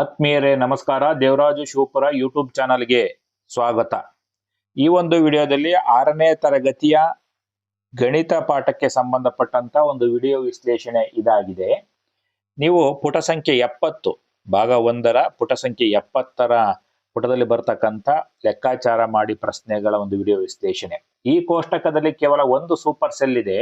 ಆತ್ಮೀಯರೇ, ನಮಸ್ಕಾರ. ದೇವರಾಜು ಶಿವಪುರ ಯೂಟ್ಯೂಬ್ ಚಾನಲ್ಗೆ ಸ್ವಾಗತ. ಈ ಒಂದು ವಿಡಿಯೋದಲ್ಲಿ ಆರನೇ ತರಗತಿಯ ಗಣಿತ ಪಾಠಕ್ಕೆ ಸಂಬಂಧಪಟ್ಟಂತ ಒಂದು ವಿಡಿಯೋ ವಿಶ್ಲೇಷಣೆ ಇದಾಗಿದೆ. ನೀವು ಪುಟ ಸಂಖ್ಯೆ ಎಪ್ಪತ್ತು, ಭಾಗ ಒಂದರ ಪುಟ ಸಂಖ್ಯೆ ಎಪ್ಪತ್ತರ ಪುಟದಲ್ಲಿ ಬರ್ತಕ್ಕಂಥ ಲೆಕ್ಕಾಚಾರ ಮಾಡಿ ಪ್ರಶ್ನೆಗಳ ಒಂದು ವಿಡಿಯೋ ವಿಶ್ಲೇಷಣೆ. ಈ ಕೋಷ್ಟಕದಲ್ಲಿ ಕೇವಲ ಒಂದು ಸೂಪರ್ ಸೆಲ್ ಇದೆ.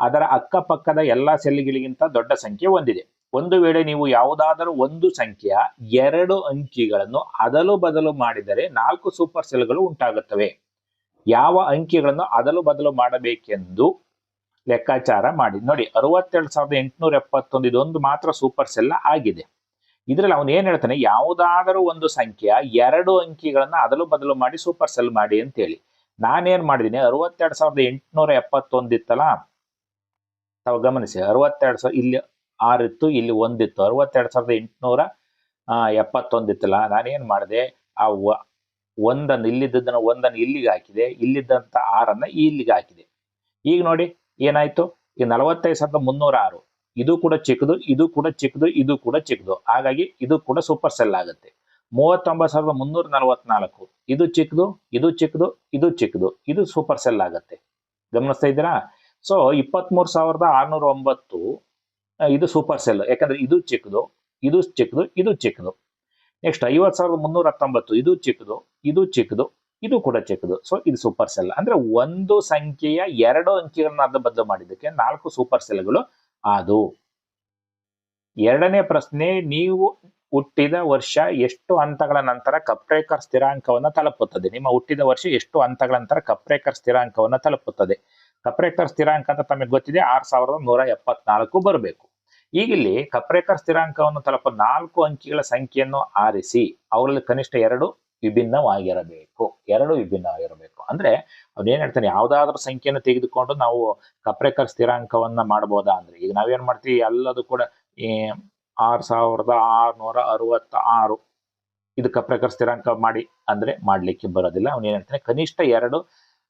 ಅದರ ಅಕ್ಕಪಕ್ಕದ ಎಲ್ಲಾ ಸೆಲ್ಗಳಿಗಿಂತ ದೊಡ್ಡ ಸಂಖ್ಯೆ ಹೊಂದಿದೆ ಒಂದು ವೇಳೆ ನೀವು ಯಾವುದಾದರೂ ಒಂದು ಸಂಖ್ಯೆಯ ಎರಡು ಅಂಕಿಗಳನ್ನು ಅದಲು ಬದಲು ಮಾಡಿದರೆ ನಾಲ್ಕು ಸೂಪರ್ ಸೆಲ್ಗಳು ಉಂಟಾಗುತ್ತವೆ. ಯಾವ ಅಂಕಿಗಳನ್ನು ಅದಲು ಬದಲು ಮಾಡಬೇಕೆಂದು ಲೆಕ್ಕಾಚಾರ ಮಾಡಿ. ನೋಡಿ, ಅರವತ್ತೆರಡು ಸಾವಿರದ ಎಂಟುನೂರ ಎಪ್ಪತ್ತೊಂದು ಇದೊಂದು ಮಾತ್ರ ಸೂಪರ್ ಸೆಲ್ ಆಗಿದೆ. ಇದರಲ್ಲಿ ಅವನು ಏನ್ ಹೇಳ್ತಾನೆ? ಯಾವುದಾದರೂ ಒಂದು ಸಂಖ್ಯೆಯ ಎರಡು ಅಂಕಿಗಳನ್ನ ಅದಲು ಬದಲು ಮಾಡಿ ಸೂಪರ್ ಸೆಲ್ ಮಾಡಿ ಅಂತ ಹೇಳಿ ನಾನೇನ್ ಮಾಡಿದೀನಿ ಅರವತ್ತೆರಡು ಸಾವಿರದ ಎಂಟುನೂರ ಎಪ್ಪತ್ತೊಂದಿತ್ತಲ್ಲ ತಾವು ಗಮನಿಸಿ, ಅರವತ್ತೆರಡು ಸಾವಿರ ಇಲ್ಲಿ ಆರಿತ್ತು, ಇಲ್ಲಿ ಒಂದಿತ್ತು. ಅರವತ್ತೆರಡು ಸಾವಿರದ ಎಂಟುನೂರ ಎಪ್ಪತ್ತೊಂದಿತ್ತಲ್ಲ, ನಾನೇನು ಮಾಡಿದೆ, ಆ ಒಂದನ್ನು ಇಲ್ಲಿದ್ದನ್ನು ಒಂದನ್ನು ಇಲ್ಲಿಗೆ ಹಾಕಿದೆ, ಇಲ್ಲಿದ್ದಂಥ ಆರನ್ನ ಇಲ್ಲಿಗೆ ಹಾಕಿದೆ. ಈಗ ನೋಡಿ, ಏನಾಯ್ತು? ಈ ನಲವತ್ತೈದು ಸಾವಿರದ ಮುನ್ನೂರ ಆರು. ಇದು ಕೂಡ ಚಿಕ್ಕದು, ಇದು ಕೂಡ ಚಿಕ್ಕದು, ಇದು ಕೂಡ ಚಿಕ್ಕದು. ಹಾಗಾಗಿ ಇದು ಕೂಡ ಸೂಪರ್ ಸೆಲ್ ಆಗುತ್ತೆ. ಮೂವತ್ತೊಂಬತ್ತು ಸಾವಿರದ ಮುನ್ನೂರ ನಲವತ್ನಾಲ್ಕು. ಇದು ಚಿಕ್ಕದು ಇದು ಚಿಕ್ಕದು ಇದು ಚಿಕ್ಕದು. ಇದು ಸೂಪರ್ ಸೆಲ್ ಆಗುತ್ತೆ. ಗಮನಿಸ್ತಾ ಇದ್ದೀರಾ? ಸೊ, ಇಪ್ಪತ್ತ್ಮೂರು ಸಾವಿರದ ಆರುನೂರ ಒಂಬತ್ತು ಇದು ಸೂಪರ್ ಸೆಲ್ ಯಾಕಂದ್ರೆ ಇದು ಚಿಕ್ಕದು ಇದು ಚಿಕ್ಕದು ಇದು ಚಿಕ್ಕದು. ನೆಕ್ಸ್ಟ್ ಐವತ್ ಸಾವಿರದ ಮುನ್ನೂರ ಹತ್ತೊಂಬತ್ತು, ಇದು ಚಿಕ್ಕದು ಇದು ಚಿಕ್ಕದು, ಇದು ಕೂಡ ಚಿಕ್ಕದು. ಸೊ ಇದು ಸೂಪರ್ ಸೆಲ್ ಅಂದ್ರೆ ಒಂದು ಸಂಖ್ಯೆಯ ಎರಡು ಅಂಕಿಗಳನ್ನ ಅರ್ಧ ಬದಲು ಮಾಡಿದ್ದಕ್ಕೆ ನಾಲ್ಕು ಸೂಪರ್ ಸೆಲ್ಗಳು ಅದು ಎರಡನೇ ಪ್ರಶ್ನೆ, ನೀವು ಹುಟ್ಟಿದ ವರ್ಷ ಎಷ್ಟು ಹಂತಗಳ ನಂತರ ಕಪ್ರೇಕರ್ ಸ್ಥಿರಾಂಕವನ್ನು ತಲುಪುತ್ತದೆ? ನಿಮ್ಮ ಹುಟ್ಟಿದ ವರ್ಷ ಎಷ್ಟು ಹಂತಗಳ ನಂತರ ಕಪ್ರೇಕರ್ ಸ್ಥಿರಾಂಕವನ್ನು ತಲುಪುತ್ತದೆ? ಕಪ್ರೇಕರ್ ಸ್ಥಿರಾಂಕ ಅಂತ ತಮಗೆ ಗೊತ್ತಿದೆ, ಆರ್ ಸಾವಿರದ ನೂರ ಎಪ್ಪತ್ನಾಲ್ಕು ಬರಬೇಕು. ಈಗ ಇಲ್ಲಿ ಕಪ್ರೇಕರ್ ಸ್ಥಿರಾಂಕವನ್ನು ತಲುಪ ನಾಲ್ಕು ಅಂಕಿಗಳ ಸಂಖ್ಯೆಯನ್ನು ಆರಿಸಿ, ಅವುಗಳಲ್ಲಿ ಕನಿಷ್ಠ ಎರಡು ವಿಭಿನ್ನವಾಗಿರಬೇಕು. ಎರಡು ವಿಭಿನ್ನವಾಗಿರಬೇಕು. ಅಂದ್ರೆ ಅವನೇನ್ ಹೇಳ್ತಾನೆ, ಯಾವ್ದಾದ್ರು ಸಂಖ್ಯೆಯನ್ನು ತೆಗೆದುಕೊಂಡು ನಾವು ಕಪ್ರೇಕರ್ ಸ್ಥಿರಾಂಕವನ್ನ ಮಾಡಬಹುದಾ ಅಂದ್ರೆ, ಈಗ ನಾವೇನ್ ಮಾಡ್ತೀವಿ, ಎಲ್ಲದೂ ಕೂಡ ಆರ್ ಸಾವಿರದ ಆರ್ನೂರ ಅರವತ್ತ ಆರು ಇದು ಕಪ್ರೇಕರ್ ಸ್ಥಿರಾಂಕ ಮಾಡಿ, ಅಂದ್ರೆ ಮಾಡ್ಲಿಕ್ಕೆ ಬರೋದಿಲ್ಲ. ಅವನೇನ್ ಹೇಳ್ತಾನೆ, ಕನಿಷ್ಠ ಎರಡು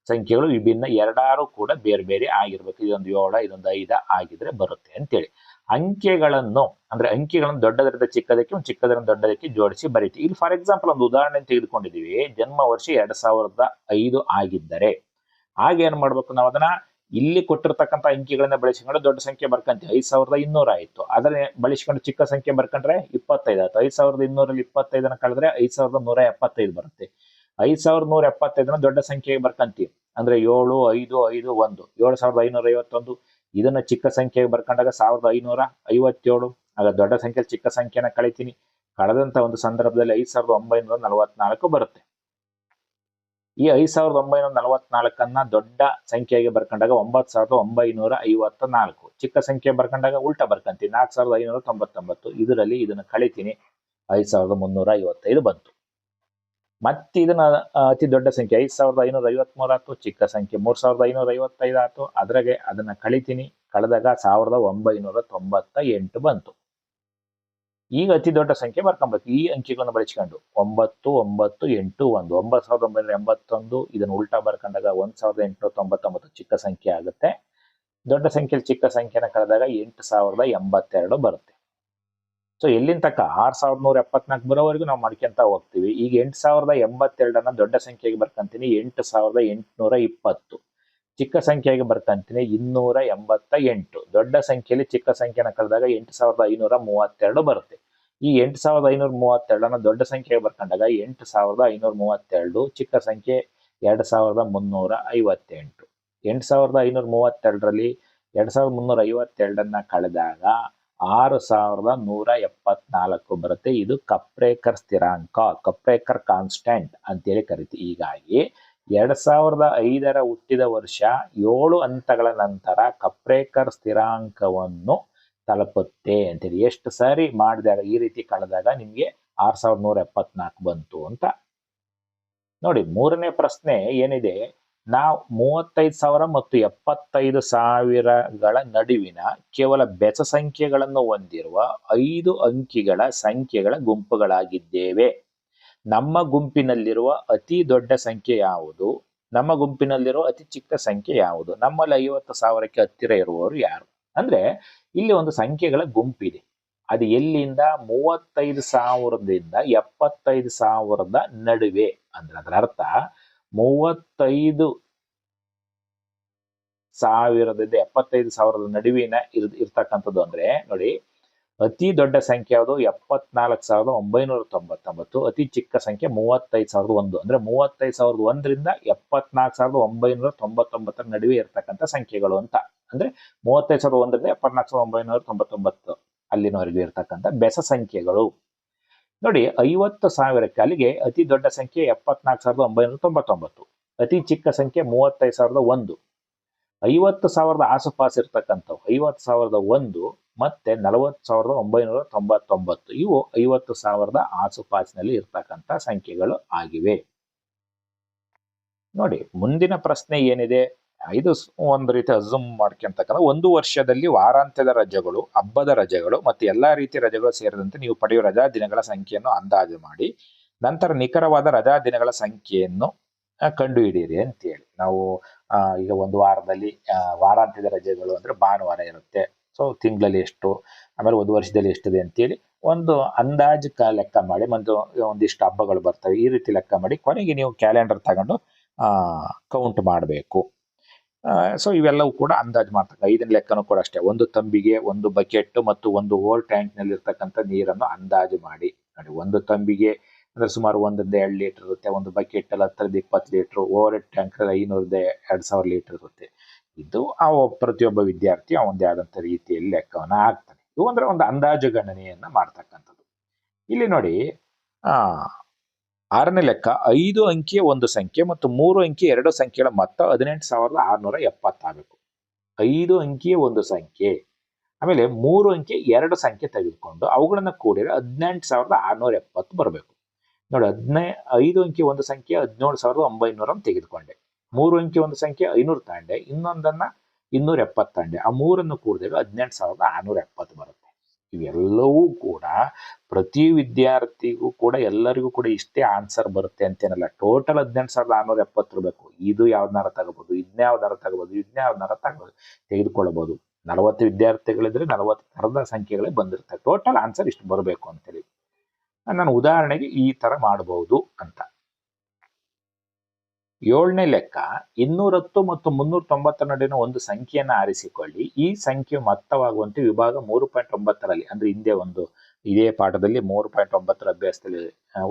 ಸಂಖ್ಯೆಗಳು ವಿಭಿನ್ನ ಎರಡಾರು ಕೂಡ ಬೇರೆ ಬೇರೆ ಆಗಿರ್ಬೇಕು. ಇದೊಂದು ಏಳ, ಇದೊಂದು ಐದ ಆಗಿದ್ರೆ ಬರುತ್ತೆ ಅಂತೇಳಿ. ಅಂಕೆಗಳನ್ನು, ಅಂದ್ರೆ ಅಂಕೆಗಳನ್ನು ದೊಡ್ಡದರಿಂದ ಚಿಕ್ಕದಕ್ಕೆ ಒಂದು ಚಿಕ್ಕದರಿಂದ ದೊಡ್ಡದಕ್ಕೆ ಜೋಡಿಸಿ ಬರೀತೀವಿ ಇಲ್ಲಿ ಫಾರ್ ಎಕ್ಸಾಂಪಲ್ ಒಂದು ಉದಾಹರಣೆ ತೆಗೆದುಕೊಂಡಿದೀವಿ ಜನ್ಮ ವರ್ಷ ಎರಡ್ ಸಾವಿರದ ಐದು ಆಗಿದ್ದರೆ ಆಗ ಏನ್ ಮಾಡ್ಬೇಕು ನಾವು ಅದನ್ನ? ಇಲ್ಲಿ ಕೊಟ್ಟಿರ್ತಕ್ಕಂಥ ಅಂಕಿಗಳನ್ನ ಬಳಸಿಕೊಂಡು ದೊಡ್ಡ ಸಂಖ್ಯೆ ಬರ್ಕಂತೀವಿ ಐದ್ ಸಾವಿರದ ಇನ್ನೂರ ಆಯ್ತು. ಅದನ್ನ ಬಳಸಿಕೊಂಡು ಚಿಕ್ಕ ಸಂಖ್ಯೆ ಬರ್ಕಂಡ್ರೆ ಇಪ್ಪತ್ತೈದು ಆಯ್ತು. ಐದ್ ಸಾವಿರದ ಇನ್ನೂರಲ್ಲಿ ಇಪ್ಪತ್ತೈದನ್ನ ಕಳೆದ್ರೆ ಐದ್ ಸಾವಿರದ ನೂರ ಎಪ್ಪತ್ತೈದು ಬರುತ್ತೆ. ಐದ್ ಸಾವಿರದ ನೂರ ಎಪ್ಪತ್ತೈದನ್ನ ದೊಡ್ಡ ಸಂಖ್ಯೆಗೆ ಬರ್ಕಂತೀವಿ. ಅಂದ್ರೆ ಏಳು, ಐದು ಐದು, ಒಂದು. ಏಳು ಸಾವಿರದ ಐನೂರ ಐವತ್ತೊಂದು. ಇದನ್ನ ಚಿಕ್ಕ ಸಂಖ್ಯೆಗೆ ಬರ್ಕೊಂಡಾಗ ಸಾವಿರದ ಐನೂರ ಐವತ್ತೇಳು. ಆಗ ದೊಡ್ಡ ಸಂಖ್ಯೆ ಚಿಕ್ಕ ಸಂಖ್ಯೆನ ಕಳಿತೀನಿ. ಕಳೆದಂತ ಒಂದು ಸಂದರ್ಭದಲ್ಲಿ ಐದ್ ಸಾವಿರದ ಒಂಬೈನೂರ ನಲವತ್ನಾಲ್ಕು ಬರುತ್ತೆ. ಈ ಐದ್ ಸಾವಿರದ ಒಂಬೈನೂರ ನಲವತ್ನಾಲ್ಕನ್ನ ದೊಡ್ಡ ಸಂಖ್ಯೆಗೆ ಬರ್ಕೊಂಡಾಗ ಒಂಬತ್ ಸಾವಿರದ ಒಂಬೈನೂರ ಐವತ್ತ ನಾಲ್ಕು ಚಿಕ್ಕ ಸಂಖ್ಯೆ ಬರ್ಕೊಂಡಾಗ ಉಲ್ಟಾ ಬರ್ಕಂತೀನಿ ನಾಲ್ಕು ಸಾವಿರದ ಐನೂರ ತೊಂಬತ್ತೊಂಬತ್ತು. ಇದರಲ್ಲಿ ಇದನ್ನ ಕಳಿತೀನಿ. ಐದ್ ಸಾವಿರದ ಮುನ್ನೂರ ಐವತ್ತೈದು ಬಂತು. ಮತ್ತೆ ಇದನ್ನ ಅತಿ ದೊಡ್ಡ ಸಂಖ್ಯೆ, ಐದ್ ಸಾವಿರದ ಐನೂರ ಐವತ್ಮೂರು ಆಯ್ತು, ಚಿಕ್ಕ ಸಂಖ್ಯೆ, ಮೂರ್ ಸಾವಿರದ ಐನೂರ ಐವತ್ತೈದು ಆಯ್ತು. ಅದ್ರಾಗೆ ಅದನ್ನ ಕಳಿತೀನಿ. ಕಳೆದಾಗ ಸಾವಿರದ ಒಂಬೈನೂರ ತೊಂಬತ್ತ ಎಂಟು ಬಂತು. ಈಗ ಅತಿ ದೊಡ್ಡ ಸಂಖ್ಯೆ ಬರ್ಕೊಬೇಕು ಈ ಅಂಕಿಗಳನ್ನು ಬಳಸ್ಕೊಂಡು ಒಂಬತ್ತು ಒಂಬತ್ತು, ಎಂಟು, ಒಂದು, ಒಂಬತ್ತು ಸಾವಿರದ ಒಂಬೈನೂರ ಎಂಬತ್ತೊಂದು, ಇದನ್ನ ಉಲ್ಟಾ ಬರ್ಕೊಂಡಾಗ ಒಂದ್ ಸಾವಿರದ ಎಂಟುನೂರ ತೊಂಬತ್ತೊಂಬತ್ತು ಚಿಕ್ಕ ಸಂಖ್ಯೆ ಆಗುತ್ತೆ. ದೊಡ್ಡ ಸಂಖ್ಯೆಯಲ್ಲಿ ಚಿಕ್ಕ ಸಂಖ್ಯೆನ ಕಳೆದಾಗ ಎಂಟು ಸಾವಿರದ ಎಂಬತ್ತೆರಡು ಬರುತ್ತೆ. ಸೊ ಎಲ್ಲಿಂದ ತಕ್ಕ ಆರ್ ಸಾವಿರದ ನೂರ ಎಪ್ಪತ್ನಾಲ್ಕು ಬರೋವರೆಗೂ ನಾವು ಮಾಡ್ಕೊಂತ ಹೋಗ್ತೀವಿ. ಈಗ ಎಂಟು ಸಾವಿರದ ಎಂಬತ್ತೆರಡನ್ನ ದೊಡ್ಡ ಸಂಖ್ಯೆಗೆ ಬರ್ಕಂತೀನಿ. ಎಂಟು ಸಾವಿರದ ಎಂಟುನೂರ ಇಪ್ಪತ್ತು. ಚಿಕ್ಕ ಸಂಖ್ಯೆಗೆ ಬರ್ಕಂತೀನಿ. ಇನ್ನೂರ ಎಂಬತ್ತ ಎಂಟು. ದೊಡ್ಡ ಸಂಖ್ಯೆಯಲ್ಲಿ ಚಿಕ್ಕ ಸಂಖ್ಯೆನ ಕಳೆದಾಗ ಎಂಟು ಸಾವಿರದ ಐನೂರ ಮೂವತ್ತೆರಡು ಬರುತ್ತೆ. ಈ ಎಂಟು ಸಾವಿರದ ಐನೂರ ಮೂವತ್ತೆರಡನ್ನ ದೊಡ್ಡ ಸಂಖ್ಯೆಗೆ ಬರ್ಕೊಂಡಾಗ ಎಂಟು ಸಾವಿರದ ಐನೂರ ಮೂವತ್ತೆರಡು, ಚಿಕ್ಕ ಸಂಖ್ಯೆ ಎರಡು ಸಾವಿರದ ಮುನ್ನೂರ ಐವತ್ತೆಂಟು. ಎಂಟು ಸಾವಿರದ ಐನೂರ ಮೂವತ್ತೆರಡರಲ್ಲಿ ಎರಡು ಸಾವಿರದ ಮುನ್ನೂರ ಐವತ್ತೆರಡನ್ನ ಕಳೆದಾಗ ಆರು ಸಾವಿರದ ನೂರ ಎಪ್ಪತ್ನಾಲ್ಕು ಬರುತ್ತೆ. ಇದು ಕಪ್ರೇಕರ್ ಸ್ಥಿರಾಂಕ ಕಪ್ರೇಕರ್ ಕಾನ್ಸ್ಟೆಂಟ್ ಅಂತೇಳಿ ಕರಿತೀವಿ ಹೀಗಾಗಿ ಎರಡ್ ಸಾವಿರದ ಐದರ ಹುಟ್ಟಿದ ವರ್ಷ ಏಳು ಹಂತಗಳ ನಂತರ ಕಪ್ರೇಕರ್ ಸ್ಥಿರಾಂಕವನ್ನು ತಲುಪುತ್ತೆ ಅಂತೇಳಿ. ಎಷ್ಟು ಸಾರಿ ಮಾಡಿದಾಗ ಈ ರೀತಿ ಕಳೆದಾಗ ನಿಮಗೆ ಆರು ಸಾವಿರದ ನೂರ ಎಪ್ಪತ್ನಾಲ್ಕು ಬಂತು ಅಂತ. ನೋಡಿ, ಮೂರನೇ ಪ್ರಶ್ನೆ ಏನಿದೆ? ನಾವು ಮೂವತ್ತೈದು ಸಾವಿರ ಮತ್ತು ಎಪ್ಪತ್ತೈದು ಸಾವಿರಗಳ ನಡುವಿನ ಕೇವಲ ಬೆಸ ಸಂಖ್ಯೆಗಳನ್ನು ಹೊಂದಿರುವ ಐದು ಅಂಕಿಗಳ ಸಂಖ್ಯೆಗಳ ಗುಂಪುಗಳಾಗಿದ್ದೇವೆ. ನಮ್ಮ ಗುಂಪಿನಲ್ಲಿರುವ ಅತಿ ದೊಡ್ಡ ಸಂಖ್ಯೆ ಯಾವುದು? ನಮ್ಮ ಗುಂಪಿನಲ್ಲಿರುವ ಅತಿ ಚಿಕ್ಕ ಸಂಖ್ಯೆ ಯಾವುದು? ನಮ್ಮಲ್ಲಿ ಐವತ್ತು ಸಾವಿರಕ್ಕೆ ಹತ್ತಿರ ಇರುವವರು ಯಾರು? ಅಂದ್ರೆ ಇಲ್ಲಿ ಒಂದು ಸಂಖ್ಯೆಗಳ ಗುಂಪಿದೆ. ಅದು ಎಲ್ಲಿಂದ? ಮೂವತ್ತೈದು ಸಾವಿರದಿಂದ ಎಪ್ಪತ್ತೈದು ಸಾವಿರದ ನಡುವೆ. ಅಂದ್ರೆ ಅದರ ಅರ್ಥ ಮೂವತ್ತೈದು ಸಾವಿರದಿಂದ ಎಪ್ಪತ್ತೈದು ಸಾವಿರದ ನಡುವಿನ ಇರ್, ಇರ್ತಕ್ಕಂಥದ್ದು ಅಂದ್ರೆ ನೋಡಿ, ಅತಿ ದೊಡ್ಡ ಸಂಖ್ಯೆ ಯಾವುದು? ಎಪ್ಪತ್ನಾಲ್ಕು ಸಾವಿರದ ಒಂಬೈನೂರ ತೊಂಬತ್ತೊಂಬತ್ತು. ಅತಿ ಚಿಕ್ಕ ಸಂಖ್ಯೆ ಮೂವತ್ತೈದು ಸಾವಿರದ ಒಂದು. ಅಂದ್ರೆ ಮೂವತ್ತೈದು ಸಾವಿರದ ಒಂದರಿಂದ ಎಪ್ಪತ್ನಾಲ್ಕು ಸಾವಿರದ ಒಂಬೈನೂರ ತೊಂಬತ್ತೊಂಬತ್ತರ ನಡುವೆ ಇರತಕ್ಕಂಥ ಸಂಖ್ಯೆಗಳು ಅಂತ. ಅಂದ್ರೆ ಮೂವತ್ತೈದು ಸಾವಿರದ ಒಂದರಿಂದ ಎಪ್ಪತ್ನಾಲ್ಕು ಸಾವಿರದ ಒಂಬೈನೂರ ತೊಂಬತ್ತೊಂಬತ್ತು ಅಲ್ಲಿನವರೆಗೂ ಇರ್ತಕ್ಕಂಥ ಬೆಸ ಸಂಖ್ಯೆಗಳು. ನೋಡಿ, ಐವತ್ತು ಸಾವಿರಕ್ಕೆ ಅಲ್ಲಿಗೆ ಅತಿ ದೊಡ್ಡ ಸಂಖ್ಯೆ ಎಪ್ಪತ್ನಾಲ್ಕು ಸಾವಿರದ ಒಂಬೈನೂರ ತೊಂಬತ್ತೊಂಬತ್ತು, ಅತಿ ಚಿಕ್ಕ ಸಂಖ್ಯೆ ಮೂವತ್ತೈದು ಸಾವಿರದ ಒಂದು. ಐವತ್ತು ಸಾವಿರದ ಆಸುಪಾಸು ಇರ್ತಕ್ಕಂಥವು, ಐವತ್ತು ಸಾವಿರದ ಒಂದು ಮತ್ತೆ ನಲವತ್ತು ಸಾವಿರದ ಒಂಬೈನೂರ ತೊಂಬತ್ತೊಂಬತ್ತು, ಇವು ಐವತ್ತು ಸಾವಿರದ ಆಸುಪಾಸಿನಲ್ಲಿ ಇರ್ತಕ್ಕಂಥ ಸಂಖ್ಯೆಗಳು ಆಗಿವೆ. ನೋಡಿ, ಮುಂದಿನ ಪ್ರಶ್ನೆ ಏನಿದೆ? ಇದು ಒಂದು ರೀತಿ ಅಝೂಮ್ ಮಾಡ್ಕೊಂತಕ್ಕಂಥ ಒಂದು ವರ್ಷದಲ್ಲಿ ವಾರಾಂತ್ಯದ ರಜೆಗಳು, ಹಬ್ಬದ ರಜೆಗಳು ಮತ್ತು ಎಲ್ಲಾ ರೀತಿಯ ರಜೆಗಳು ಸೇರಿದಂತೆ ನೀವು ಪಡೆಯುವ ರಜಾ ದಿನಗಳ ಸಂಖ್ಯೆಯನ್ನು ಅಂದಾಜು ಮಾಡಿ. ನಂತರ ನಿಖರವಾದ ರಜಾ ದಿನಗಳ ಸಂಖ್ಯೆಯನ್ನು ಕಂಡುಹಿಡಿಯಿರಿ ಅಂತೇಳಿ. ನಾವು ಈಗ ಒಂದು ವಾರದಲ್ಲಿ ವಾರಾಂತ್ಯದ ರಜೆಗಳು ಅಂದ್ರೆ ಭಾನುವಾರ ಇರುತ್ತೆ. ಸೊ, ತಿಂಗಳಲ್ಲಿ ಎಷ್ಟು, ಆಮೇಲೆ ಒಂದು ವರ್ಷದಲ್ಲಿ ಎಷ್ಟಿದೆ ಅಂತೇಳಿ ಒಂದು ಅಂದಾಜು ಲೆಕ್ಕ ಮಾಡಿ, ಒಂದು, ಒಂದಿಷ್ಟು ಹಬ್ಬಗಳು ಬರ್ತವೆ. ಈ ರೀತಿ ಲೆಕ್ಕ ಮಾಡಿ ಕೊನೆಗೆ ನೀವು ಕ್ಯಾಲೆಂಡರ್ ತಗೊಂಡು ಕೌಂಟ್ ಮಾಡಬೇಕು. ಸೊ ಇವೆಲ್ಲವೂ ಕೂಡ ಅಂದಾಜು ಮಾಡ್ತಕ್ಕ. ಐದನ ಲೆಕ್ಕನೂ ಕೂಡ ಅಷ್ಟೇ. ಒಂದು ತಂಬಿಗೆ ಒಂದು ಬಕೆಟ್ ಮತ್ತು ಒಂದು ಓವರ್ ಟ್ಯಾಂಕ್ನಲ್ಲಿ ಇರ್ತಕ್ಕಂಥ ನೀರನ್ನು ಅಂದಾಜು ಮಾಡಿ. ನೋಡಿ, ಒಂದು ತಂಬಿಗೆ ಅಂದ್ರೆ ಸುಮಾರು ಒಂದರಿಂದ ಎರಡು ಲೀಟರ್ ಇರುತ್ತೆ. ಒಂದು ಬಕೆಟ್ ಅಲ್ಲಿ ಹತ್ತರಿಂದ ಇಪ್ಪತ್ತು ಲೀಟರ್ ಓವರ್ ಟ್ಯಾಂಕ್ ಐನೂರದ ಎರಡು ಸಾವಿರ ಲೀಟರ್ ಇರುತ್ತೆ. ಇದು ಆ ಪ್ರತಿಯೊಬ್ಬ ವಿದ್ಯಾರ್ಥಿ ಅವಂದೇ ಆದಂತ ರೀತಿಯಲ್ಲಿ ಲೆಕ್ಕವನ್ನ ಹಾಕ್ತಾನೆ. ಇದು ಅಂದ್ರೆ ಒಂದು ಅಂದಾಜು ಗಣನೆಯನ್ನ ಮಾಡ್ತಕ್ಕಂಥದ್ದು. ಇಲ್ಲಿ ನೋಡಿ, ಆ ಆರನೇ ಲೆಕ್ಕ ಐದು ಅಂಕಿಯ ಒಂದು ಸಂಖ್ಯೆ ಮತ್ತು ಮೂರು ಅಂಕಿಯ ಎರಡು ಸಂಖ್ಯೆಗಳ ಮೊತ್ತ ಹದಿನೆಂಟು ಸಾವಿರದ ಆರುನೂರ ಎಪ್ಪತ್ತಾಗಬೇಕು. ಐದು ಅಂಕಿಯ ಒಂದು ಸಂಖ್ಯೆ, ಆಮೇಲೆ ಮೂರು ಅಂಕಿ ಎರಡು ಸಂಖ್ಯೆ ತೆಗೆದುಕೊಂಡು ಅವುಗಳನ್ನ ಕೂಡಿದ್ರೆ ಹದಿನೆಂಟು ಸಾವಿರದ ಆರುನೂರ ಎಪ್ಪತ್ತು ಬರಬೇಕು. ನೋಡಿ, ಹದಿನೈ, ಐದು ಅಂಕಿ ಒಂದು ಸಂಖ್ಯೆ, ಹದಿನೇಳು ಸಾವಿರದ ಒಂಬೈನೂರ ತೆಗೆದುಕೊಂಡೆ. ಮೂರು ಅಂಕಿ ಒಂದು ಸಂಖ್ಯೆ, ಐನೂರು ತಾಂಡೆ, ಇನ್ನೊಂದನ್ನ ಇನ್ನೂರ ಎಪ್ಪತ್ತು ತಾಂಡೆ. ಆ ಮೂರನ್ನು ಕೂಡಿದಾಗ ಹದಿನೆಂಟು ಸಾವಿರದ ಆರುನೂರ ಎಪ್ಪತ್ತು ಬರುತ್ತೆ. ಇವೆಲ್ಲವೂ ಕೂಡ ಪ್ರತಿ ವಿದ್ಯಾರ್ಥಿಗೂ ಕೂಡ ಎಲ್ಲರಿಗೂ ಕೂಡ ಇಷ್ಟೇ ಆನ್ಸರ್ ಬರುತ್ತೆ ಅಂತೇನಲ್ಲ. ಟೋಟಲ್ ಹದಿನೆಂಟು ಸಾವಿರದ ನಾನೂರ ಎಪ್ಪತ್ತು ಇರಬೇಕು. ಇದು ಯಾವ್ದಾರ ತಗೋಬಹುದು ಇದನ್ನ ಯಾವ್ದಾರ ತಗೋಬಹುದು ಇದನ್ನ ತಗೋಬಹುದು ತೆಗೆದುಕೊಳ್ಳಬಹುದು. ನಲವತ್ತು ವಿದ್ಯಾರ್ಥಿಗಳಿದ್ರೆ ನಲವತ್ತು ಥರದ ಸಂಖ್ಯೆಗಳೇ ಬಂದಿರ್ತವೆ ಟೋಟಲ್ ಆನ್ಸರ್ ಇಷ್ಟು ಬರಬೇಕು ಅಂತೇಳಿ. ನಾನು ಉದಾಹರಣೆಗೆ ಈ ತರ ಮಾಡಬಹುದು ಅಂತ. ಏಳನೇ ಲೆಕ್ಕ ಇನ್ನೂರತ್ತು ಮತ್ತು ಮುನ್ನೂರ ತೊಂಬತ್ತರ ನಡುವಿನ ಒಂದು ಸಂಖ್ಯೆಯನ್ನು ಆರಿಸಿಕೊಳ್ಳಿ. ಈ ಸಂಖ್ಯೆ ಮೊತ್ತವಾಗುವಂತೆ ವಿಭಾಗ ಮೂರು ಪಾಯಿಂಟ್ ಒಂಬತ್ತರಲ್ಲಿ, ಅಂದ್ರೆ ಹಿಂದೆ ಒಂದು ಇದೇ ಪಾಠದಲ್ಲಿ ಮೂರು ಪಾಯಿಂಟ್ ಒಂಬತ್ತರ ಅಭ್ಯಾಸದಲ್ಲಿ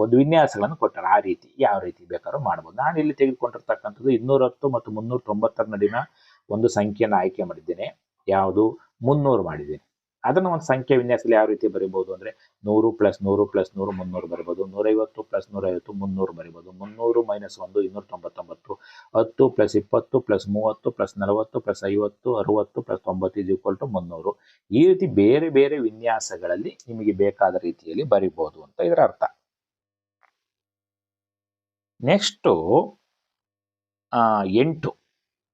ಒಂದು ವಿನ್ಯಾಸಗಳನ್ನು ಕೊಟ್ಟಾರೆ. ಆ ರೀತಿ ಯಾವ ರೀತಿ ಬೇಕಾದ್ರೂ ಮಾಡ್ಬೋದು. ನಾನು ಇಲ್ಲಿ ತೆಗೆದುಕೊಂಡಿರ್ತಕ್ಕಂಥದ್ದು ಇನ್ನೂರತ್ತು ಮತ್ತು ಮುನ್ನೂರ ತೊಂಬತ್ತರ ನಡುವಿನ ಒಂದು ಸಂಖ್ಯೆಯನ್ನು ಆಯ್ಕೆ ಮಾಡಿದ್ದೇನೆ. ಯಾವುದು? ಮುನ್ನೂರು ಮಾಡಿದ್ದೇನೆ. ಅದನ್ನು ಒಂದು ಸಂಖ್ಯೆ ವಿನ್ಯಾಸದಲ್ಲಿ ಯಾವ ರೀತಿ ಬರೀಬಹುದು ಅಂದ್ರೆ ನೂರು ಪ್ಲಸ್ ನೂರು ಪ್ಲಸ್ ನೂರು ಮುನ್ನೂರು ಬರಬಹುದು ನೂರೈವತ್ತು ಪ್ಲಸ್ ನೂರೈವತ್ತು ಮುನ್ನೂರು ಬರಿಬೋದು, ಮುನ್ನೂರು ಮೈನಸ್ ಒಂದು ಇನ್ನೂರ ತೊಂಬತ್ತೊಂಬತ್ತು, ಹತ್ತು ಪ್ಲಸ್ ಇಪ್ಪತ್ತು ಪ್ಲಸ್ ಮೂವತ್ತು ಪ್ಲಸ್ ನಲವತ್ತು ಪ್ಲಸ್ ಐವತ್ತು, ಅರವತ್ತು ಪ್ಲಸ್ ತೊಂಬತ್ತು ಇಸ್ ಈಕ್ವಲ್ ಟು ಮುನ್ನೂರು. ಈ ರೀತಿ ಬೇರೆ ಬೇರೆ ವಿನ್ಯಾಸಗಳಲ್ಲಿ ನಿಮಗೆ ಬೇಕಾದ ರೀತಿಯಲ್ಲಿ ಬರಿಬಹುದು ಅಂತ ಇದರ ಅರ್ಥ. ನೆಕ್ಸ್ಟು ಎಂಟು.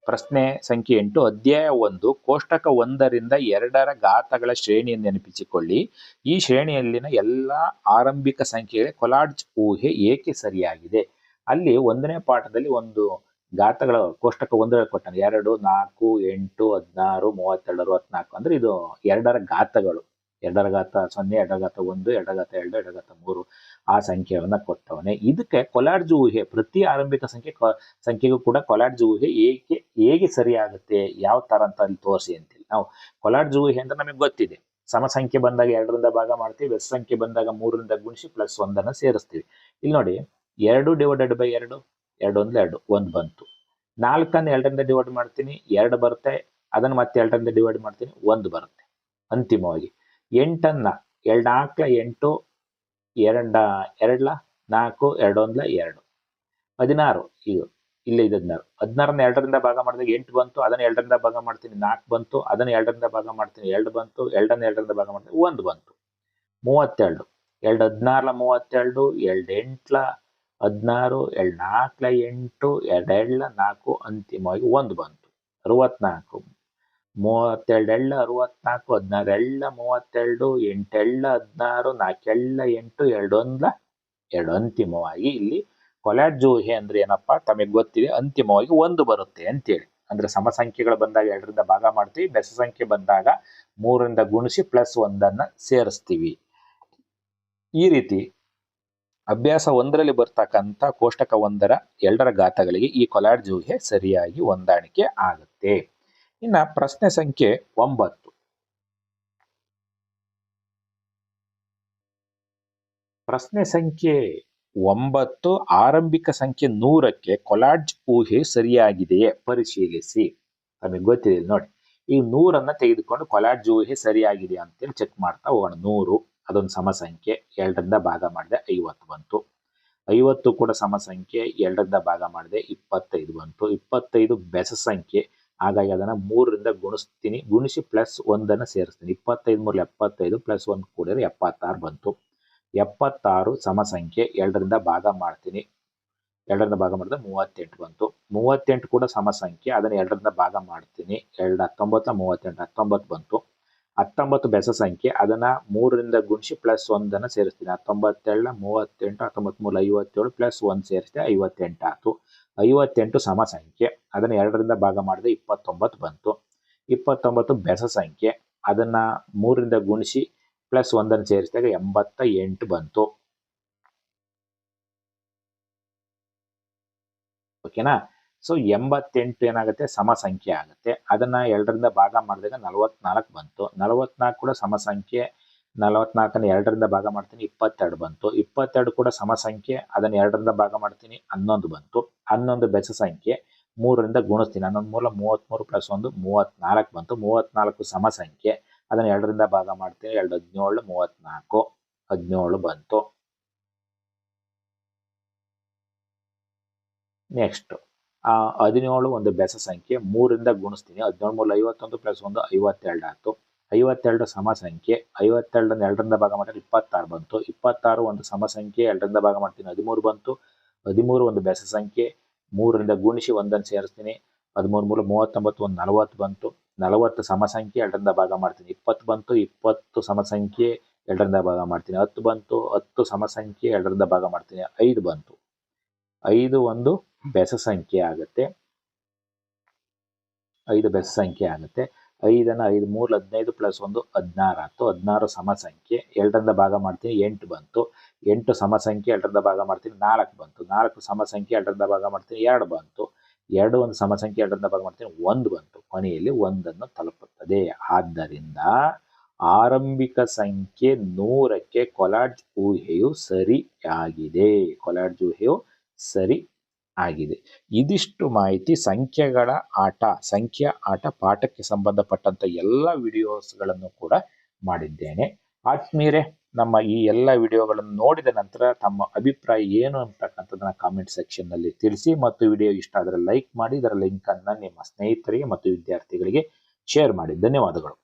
ಪ್ರಶ್ನೆ ಸಂಖ್ಯೆ ಎಂಟು, ಅಧ್ಯಾಯ ಒಂದು, ಕೋಷ್ಟಕ ಒಂದರಿಂದ ಎರಡರ ಘಾತಗಳ ಶ್ರೇಣಿಯನ್ನು ನೆನಪಿಸಿಕೊಳ್ಳಿ. ಈ ಶ್ರೇಣಿಯಲ್ಲಿನ ಎಲ್ಲ ಆರಂಭಿಕ ಸಂಖ್ಯೆಗಳ ಕೊಲಾಡ್ಜ್ ಊಹೆ ಏಕೆ ಸರಿಯಾಗಿದೆ? ಅಲ್ಲಿ ಒಂದನೇ ಪಾಠದಲ್ಲಿ ಒಂದು ಘಾತಗಳ ಕೋಷ್ಟಕ ಒಂದರ ಕೊಟ್ಟಾನೆ ಎರಡು, ನಾಲ್ಕು, ಎಂಟು, ಹದಿನಾರು, ಮೂವತ್ತೆರಡು, ಅರವತ್ನಾಲ್ಕು, ಅಂದ್ರೆ ಇದು ಎರಡರ ಘಾತಗಳು. ಎರಡರ ಘಾತ ಸೊನ್ನೆ ಎರಡರ ಘಾತ ಒಂದು ಎರಡರ ಘಾತ ಎರಡು ಎರಡರ ಘಾತ ಮೂರು ಆ ಸಂಖ್ಯೆಯನ್ನ ಕೊಟ್ಟವನೆ. ಇದಕ್ಕೆ ಕೊಲಾಡ್ಜು ಊಹೆ ಪ್ರತಿ ಆರಂಭಿಕ ಸಂಖ್ಯೆ ಸಂಖ್ಯೆಗೂ ಕೂಡ ಕೊಲಾಡ್ಜ್ ಊಹೆ ಏಕೆ, ಹೇಗೆ ಸರಿಯಾಗುತ್ತೆ, ಯಾವ ತರ ಅಂತ ಅಲ್ಲಿ ತೋರಿಸಿ ಅಂತೀವಿ ನಾವು ಕೊಲಾಡ್ಜು ಊಹೆ ಅಂತ ನಮಗೆ ಗೊತ್ತಿದೆ. ಸಮ ಸಂಖ್ಯೆ ಬಂದಾಗ ಎರಡರಿಂದ ಭಾಗ ಮಾಡ್ತೀವಿ ಬೆಸ ಸಂಖ್ಯೆ ಬಂದಾಗ ಮೂರರಿಂದ ಗುಣಿಸಿ ಪ್ಲಸ್ ಒಂದನ್ನು ಸೇರಿಸ್ತೀವಿ. ಇಲ್ಲಿ ನೋಡಿ, ಎರಡು ಡಿವೈಡೆಡ್ ಬೈ ಎರಡು ಎರಡು ಒಂದು ಎರಡು, ಒಂದು ಬಂತು. ನಾಲ್ಕನ್ನು ಎರಡರಿಂದ ಡಿವೈಡ್ ಮಾಡ್ತೀನಿ, ಎರಡು ಬರುತ್ತೆ, ಅದನ್ನು ಮತ್ತೆ ಎರಡರಿಂದ ಡಿವೈಡ್ ಮಾಡ್ತೀನಿ, ಒಂದು ಬರುತ್ತೆ, ಅಂತಿಮವಾಗಿ. ಎಂಟನ್ನ ಎರಡು ನಾಲ್ಕಲ ಎಂಟು, ಎರಡ, ಎರಡ್ಲ ನಾಲ್ಕು, ಎರಡೊಂದ್ಲ ಎರಡು. ಹದಿನಾರು ಇದು, ಇಲ್ಲಿ ಇದು ಹದಿನಾರು. ಹದಿನಾರನ್ನ ಎರಡರಿಂದ ಭಾಗ ಮಾಡಿದಾಗ ಎಂಟು ಬಂತು, ಅದನ್ನ ಎರಡರಿಂದ ಭಾಗ ಮಾಡ್ತೀನಿ, ನಾಲ್ಕು ಬಂತು, ಅದನ್ನ ಎರಡರಿಂದ ಭಾಗ ಮಾಡ್ತೀನಿ, ಎರಡು ಬಂತು, ಎರಡನ್ನ ಎರಡರಿಂದ ಭಾಗ ಮಾಡ್ತೀನಿ, ಒಂದು ಬಂತು. ಮೂವತ್ತೆರಡು, ಎರಡು ಹದಿನಾರಲ ಮೂವತ್ತೆರಡು, ಎರಡು ಎಂಟ್ಲ ಹದಿನಾರು ಎರಡು ನಾಲ್ಕಲ ಎಂಟು ಎರಡು ಎರಡ್ಲ ನಾಲ್ಕು ಅಂತಿಮವಾಗಿ ಒಂದು ಬಂತು. ಅರವತ್ನಾಲ್ಕು. ಮೂವತ್ತೆರಡು ಎಳ್ಳ ಅರವತ್ನಾಲ್ಕು ಹದಿನಾರು ಎಳ್ಳ ಮೂವತ್ತೆರಡು ಎಂಟೆಳ್ಳ ಹದಿನಾರು ನಾಲ್ಕೆಳ್ಳ ಎಂಟು, ಎರಡೊಂದ್ಲ ಎರಡು ಅಂತಿಮವಾಗಿ ಇಲ್ಲಿ ಕೊಲಾಟ್ ಜೂಹೆ ಅಂದ್ರೆ ಏನಪ್ಪಾ? ತಮಗೆ ಗೊತ್ತಿದೆ, ಅಂತಿಮವಾಗಿ ಒಂದು ಬರುತ್ತೆ ಅಂತೇಳಿ. ಅಂದ್ರೆ ಸಮ ಸಂಖ್ಯೆಗಳು ಬಂದಾಗ ಎರಡರಿಂದ ಭಾಗ ಮಾಡ್ತೀವಿ ಬೆಸ ಸಂಖ್ಯೆ ಬಂದಾಗ ಮೂರರಿಂದ ಗುಣಿಸಿ ಪ್ಲಸ್ ಒಂದನ್ನ ಸೇರಿಸ್ತೀವಿ. ಈ ರೀತಿ ಅಭ್ಯಾಸ ಒಂದರಲ್ಲಿ ಬರ್ತಕ್ಕಂಥ ಕೋಷ್ಟಕ ಒಂದರ ಎರಡರ ಘಾತಗಳಿಗೆ ಈ ಕೊಲಾಡ್ ಊಹೆ ಸರಿಯಾಗಿ ಹೊಂದಾಣಿಕೆ ಆಗುತ್ತೆ. ಇನ್ನ ಪ್ರಶ್ನೆ ಸಂಖ್ಯೆ ಒಂಬತ್ತು. ಪ್ರಶ್ನೆ ಸಂಖ್ಯೆ ಒಂಬತ್ತು, ಆರಂಭಿಕ ಸಂಖ್ಯೆ ನೂರಕ್ಕೆ ಕೊಲಾಡ್ಜ್ ಊಹೆ ಸರಿಯಾಗಿದೆಯೇ? ಪರಿಶೀಲಿಸಿ. ನಮಗೆ ಗೊತ್ತಿದೆ ನೋಡಿ. ಈ ನೂರನ್ನ ತೆಗೆದುಕೊಂಡು ಕೊಲಾಡ್ಜ್ ಊಹೆ ಸರಿಯಾಗಿದೆ ಅಂತೇಳಿ ಚೆಕ್ ಮಾಡ್ತಾ ಹೋಗೋಣ. ನೂರು, ಅದೊಂದು ಸಮ ಸಂಖ್ಯೆ ಎರಡರಿಂದ ಭಾಗ ಮಾಡಿದೆ ಐವತ್ತು ಬಂತು. ಐವತ್ತು ಕೂಡ ಸಮ ಸಂಖ್ಯೆ ಎರಡರಿಂದ ಭಾಗ ಮಾಡಿದೆ ಇಪ್ಪತ್ತೈದು ಬಂತು. ಇಪ್ಪತ್ತೈದು ಬೆಸ ಸಂಖ್ಯೆ ಹಾಗಾಗಿ ಅದನ್ನ ಮೂರರಿಂದ ಗುಣಿಸ್ತೀನಿ. ಗುಣಿಸಿ ಪ್ಲಸ್ ಒಂದನ್ನು ಸೇರಿಸ್ತೀನಿ. ಇಪ್ಪತ್ತೈದು ಮೂರಲ್ಲಿ ಎಪ್ಪತ್ತೈದು ಪ್ಲಸ್ ಒಂದು ಕೂಡಿದ್ರೆ ಎಪ್ಪತ್ತಾರು ಬಂತು. ಎಪ್ಪತ್ತಾರು ಸಮ ಸಂಖ್ಯೆ ಎರಡರಿಂದ ಭಾಗ ಮಾಡ್ತೀನಿ. ಎರಡರಿಂದ ಭಾಗ ಮಾಡಿದ್ರೆ ಮೂವತ್ತೆಂಟು ಬಂತು. ಮೂವತ್ತೆಂಟು ಕೂಡ ಸಮ ಸಂಖ್ಯೆ ಅದನ್ನು ಎರಡರಿಂದ ಭಾಗ ಮಾಡ್ತೀನಿ. ಎರಡು ಹತ್ತೊಂಬತ್ತು, ಮೂವತ್ತೆಂಟು ಹತ್ತೊಂಬತ್ತು ಬಂತು. ಹತ್ತೊಂಬತ್ತು ಬೆಸ ಸಂಖ್ಯೆ, ಅದನ್ನ ಮೂರರಿಂದ ಗುಣಿಸಿ ಪ್ಲಸ್ ಒಂದನ್ನು ಸೇರಿಸ್ತೀನಿ. ಹತ್ತೊಂಬತ್ತೆರಡು ಮೂವತ್ತೆಂಟು ಹತ್ತೊಂಬತ್ತು ಮೂರು ಐವತ್ತೇಳು ಪ್ಲಸ್ ಒಂದು ಸೇರಿಸಿದೆ ಐವತ್ತೆಂಟು ಆಯ್ತು. ಐವತ್ತೆಂಟು ಸಮ ಸಂಖ್ಯೆ, ಅದನ್ನು ಎರಡರಿಂದ ಭಾಗ ಮಾಡಿದ್ರೆ ಇಪ್ಪತ್ತೊಂಬತ್ತು ಬಂತು. ಇಪ್ಪತ್ತೊಂಬತ್ತು ಬೆಸ ಸಂಖ್ಯೆ, ಅದನ್ನ ಮೂರರಿಂದ ಗುಣಿಸಿ ಪ್ಲಸ್ ಒಂದನ್ನು ಸೇರಿಸಿದಾಗ ಎಂಬತ್ತ ಎಂಟು ಬಂತು ಓಕೆನಾ ಸೊ ಎಂಬತ್ತೆಂಟು ಏನಾಗುತ್ತೆ? ಸಮ ಸಂಖ್ಯೆ ಆಗುತ್ತೆ. ಅದನ್ನ ಎರಡರಿಂದ ಭಾಗ ಮಾಡಿದಾಗ ನಲವತ್ನಾಲ್ಕು ಬಂತು. ನಲವತ್ನಾಲ್ಕು ಕೂಡ ಸಮ ಸಂಖ್ಯೆ ನಲವತ್ನಾಲ್ಕನ್ನ ಎರಡರಿಂದ ಭಾಗ ಮಾಡ್ತೀನಿ, ಇಪ್ಪತ್ತೆರಡು ಬಂತು. ಇಪ್ಪತ್ತೆರಡು ಕೂಡ ಸಮ ಸಂಖ್ಯೆ ಅದನ್ನು ಎರಡರಿಂದ ಭಾಗ ಮಾಡ್ತೀನಿ, ಹನ್ನೊಂದು ಬಂತು. ಹನ್ನೊಂದು ಬೆಸ ಸಂಖ್ಯೆ, ಮೂರರಿಂದ ಗುಣಿಸ್ತೀನಿ. ಹನ್ನೊಂದು ಮೂಲ ಮೂವತ್ತ್ಮೂರು ಪ್ಲಸ್ ಒಂದು ಮೂವತ್ನಾಲ್ಕು ಬಂತು. ಮೂವತ್ತ್ನಾಲ್ಕು ಸಮ ಸಂಖ್ಯೆ ಅದನ್ನು ಎರಡರಿಂದ ಭಾಗ ಮಾಡ್ತೀನಿ, ಎರಡು ಹದಿನೇಳು, ಮೂವತ್ತ್ನಾಲ್ಕು ಹದಿನೇಳು ಬಂತು. ನೆಕ್ಸ್ಟ್ ಹದಿನೇಳು ಒಂದು ಬೆಸ ಸಂಖ್ಯೆ ಮೂರಿಂದ ಗುಣಿಸ್ತೀನಿ. ಹದಿನೇಳು ಮೂಲ ಐವತ್ತೊಂದು ಪ್ಲಸ್ ಒಂದು ಐವತ್ತೆರಡು ಆಯ್ತು. ಐವತ್ತೆರಡು ಸಮ ಸಂಖ್ಯೆ ಐವತ್ತೆರಡನ್ನ ಎರಡರಿಂದ ಭಾಗ ಮಾಡಿದ್ರೆ ಇಪ್ಪತ್ತಾರು ಬಂತು. ಇಪ್ಪತ್ತಾರು ಒಂದು ಸಮ ಸಂಖ್ಯೆ ಎರಡರಿಂದ ಭಾಗ ಮಾಡ್ತೀನಿ, ಹದಿಮೂರು ಬಂತು. ಹದಿಮೂರು ಒಂದು ಬೆಸ ಸಂಖ್ಯೆ, ಮೂರರಿಂದ ಗುಣಿಸಿ ಒಂದನ್ನು ಸೇರಿಸ್ತೀನಿ. ಹದಿಮೂರು ಮೂರು ಮೂವತ್ತೊಂಬತ್ತು ಒಂದು ನಲವತ್ತು ಬಂತು. ನಲವತ್ತು ಸಮ ಸಂಖ್ಯೆ ಎರಡರಿಂದ ಭಾಗ ಮಾಡ್ತೀನಿ. ಇಪ್ಪತ್ತು ಬಂತು, ಇಪ್ಪತ್ತು ಸಮ ಸಂಖ್ಯೆ ಎರಡರಿಂದ ಭಾಗ ಮಾಡ್ತೀನಿ. ಹತ್ತು ಬಂತು, ಹತ್ತು ಸಮ ಸಂಖ್ಯೆ ಎರಡರಿಂದ ಭಾಗ ಮಾಡ್ತೀನಿ. ಐದು ಬಂತು. ಐದು ಒಂದು ಬೆಸ ಸಂಖ್ಯೆ ಆಗುತ್ತೆ. ಐದು ಬೆಸ ಸಂಖ್ಯೆ ಆಗುತ್ತೆ. ಐದನ್ನ ಐದು ಮೂರು ಹದಿನೈದು ಪ್ಲಸ್ ಒಂದು ಹದಿನಾರು. ಆಯ್ತು ಹದಿನಾರು ಸಮ ಸಂಖ್ಯೆ ಎರಡರಿಂದ ಭಾಗ ಮಾಡ್ತೀನಿ, ಎಂಟು ಬಂತು. ಎಂಟು ಸಮ ಸಂಖ್ಯೆ ಎರಡರಿಂದ ಭಾಗ ಮಾಡ್ತೀನಿ, ನಾಲ್ಕು ಬಂತು. ನಾಲ್ಕು ಸಮ ಸಂಖ್ಯೆ ಎರಡರಿಂದ ಭಾಗ ಮಾಡ್ತೀನಿ, ಎರಡು ಬಂತು. ಎರಡು ಒಂದು ಸಮ ಸಂಖ್ಯೆ ಎರಡರಿಂದ ಭಾಗ ಮಾಡ್ತೀನಿ, ಒಂದು ಬಂತು. ಕೊನೆಯಲ್ಲಿ ಒಂದನ್ನು ತಲುಪುತ್ತದೆ. ಆದ್ದರಿಂದ ಆರಂಭಿಕ ಸಂಖ್ಯೆ ನೂರಕ್ಕೆ ಕೊಲಾಡ್ಜ್ ಊಹೆಯು ಸರಿಯಾಗಿದೆ. ಕೊಲಾಡ್ಜ್ ಊಹೆಯು ಸರಿ ಆಗಿದೆ. ಇದಿಷ್ಟು ಮಾಹಿತಿ ಸಂಖ್ಯೆಗಳ ಆಟ, ಸಂಖ್ಯಾ ಆಟ ಪಾಠಕ್ಕೆ ಸಂಬಂಧಪಟ್ಟಂತ ಎಲ್ಲ ವಿಡಿಯೋಸ್ಗಳನ್ನು ಕೂಡ ಮಾಡಿದ್ದೇನೆ. ಆತ್ಮೀರೆ ನಮ್ಮ ಈ ಎಲ್ಲ ವಿಡಿಯೋಗಳನ್ನು ನೋಡಿದ ನಂತರ ತಮ್ಮ ಅಭಿಪ್ರಾಯ ಏನು ಅಂತಕ್ಕಂಥದ್ದನ್ನ ಕಾಮೆಂಟ್ ಸೆಕ್ಷನ್ನಲ್ಲಿ ತಿಳಿಸಿ ಮತ್ತು ವಿಡಿಯೋ ಇಷ್ಟ ಆದರೆ ಲೈಕ್ ಮಾಡಿ, ಇದರ ಲಿಂಕ್ ಅನ್ನ ನಿಮ್ಮ ಸ್ನೇಹಿತರಿಗೆ ಮತ್ತು ವಿದ್ಯಾರ್ಥಿಗಳಿಗೆ ಶೇರ್ ಮಾಡಿ. ಧನ್ಯವಾದಗಳು.